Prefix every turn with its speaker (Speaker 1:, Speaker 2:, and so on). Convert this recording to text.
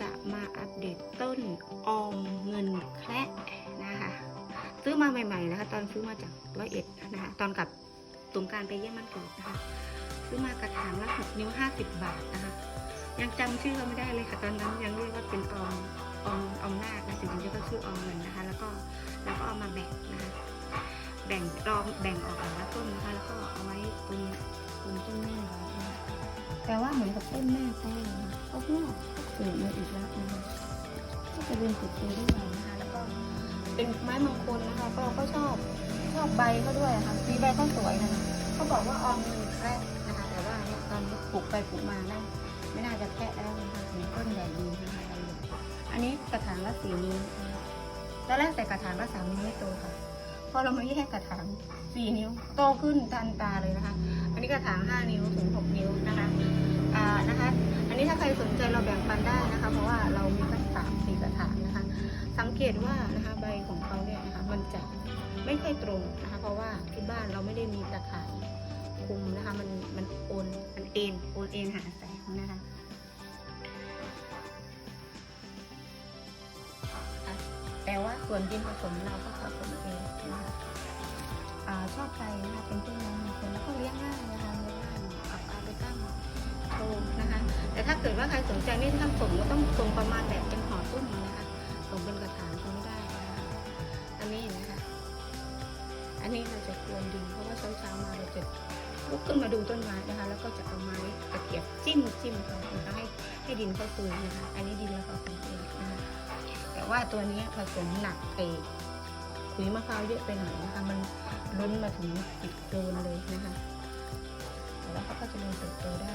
Speaker 1: จะมาอัปเดตต้นอมเงินแคระนะคะ ซื้อมาใหม่ๆนะคะ ตอนซื้อมาจากร้อยเอ็ดนะคะ ตอนกับสงการไปเยี่ยมมันเกิดนะคะ ซื้อมากระถางละหกนิ้วห้าสิบบาทนะคะ ยังจำชื่อเขาไม่ได้เลยค่ะ ตอนนั้นยังเรียกว่าเป็นออมออมออมนาคนะถึงจะก็ชื่อออมเงินนะคะ แล้วก็แล้วก็เอามาแบ่งนะคะ แบ่งรอมแบ่งออกแต่ละต้นนะคะ แล้วก็เอาไว้ตรงตรงต้นแม่ไว้นะคะ แต่ว่าเหมือนกับต้นแม่เขาเลยนะคะเขาก็เกิดมาอีกแล้วนะคะก็จะเป็นติดตัวด้วยนะคะแล้วก็เป็นไม้มงคลนะคะ ก็ก็ชอบชอบใบเขาด้วยค่ะสีใบก็สวยนะคะเขาบอกว่าออมเงินแคระนะคะ แต่ว่าเนี่ยตอนปลูกไปปลูกมานะไม่น่าจะแคระแล้วนะคะเห็นต้นใหญ่ดีนะคะใหญ่อันนี้กระถางละสี่นิ้วตอนแรกแต่กระถางละสามนิ้วไม่โตค่ะพอเรามาแยกกระถางสี่นิ้วโตขึ้นทันตาเลยนะคะ นี้กระถางห้านิ้วถึงหกนิ้วนะคะอ่านะคะ อันนี้ถ้าใครสนใจเราแบ่งปันได้นะคะ เพราะว่าเรามีตั้งสามสี่กระถางนะคะ สังเกตว่านะคะใบของเขาเนี่ยนะคะมันจะไม่ค่อยตรงนะคะ เพราะว่าที่บ้านเราไม่ได้มีตะข่ายคุมนะคะ มันมันโอนมันเอ็นโอนเอ็นหาแสงนะคะแต่ว่าส่วนดินผสมเราก็ผสมเองนะคะอ่าชอบไปนะคะเป็นต้นไม้มงคลแล้วก็เลี้ยงง่าย ถ้าเกิดว่าใครสนใจนี่ถ้าส่งก็ต้องส่งประมาณแบบเป็นห่อตุ้มนะคะส่งเป็นกระถางก็ไม่ได้นะคะอันนี้นะคะอันนี้เราจะกวนดินเพราะว่าเช้าเช้าๆมาเราจะลุกขึ้นมาดูต้นไม้นะคะ แล้วก็จะเอาไม้ตะเกียบจิ้มจิ้มเขานะคะให้ให้ดินเขาฟูนะคะ อันนี้ดินเราผสมเองนะคะแต่ว่าตัวนี้ผสมหนักไปขุยมะพร้าวเยอะไปหน่อยนะคะ มันล้นมาถึงสิบโลนเลยนะคะแต่ว่าเขาก็จะเริญเติบโตได้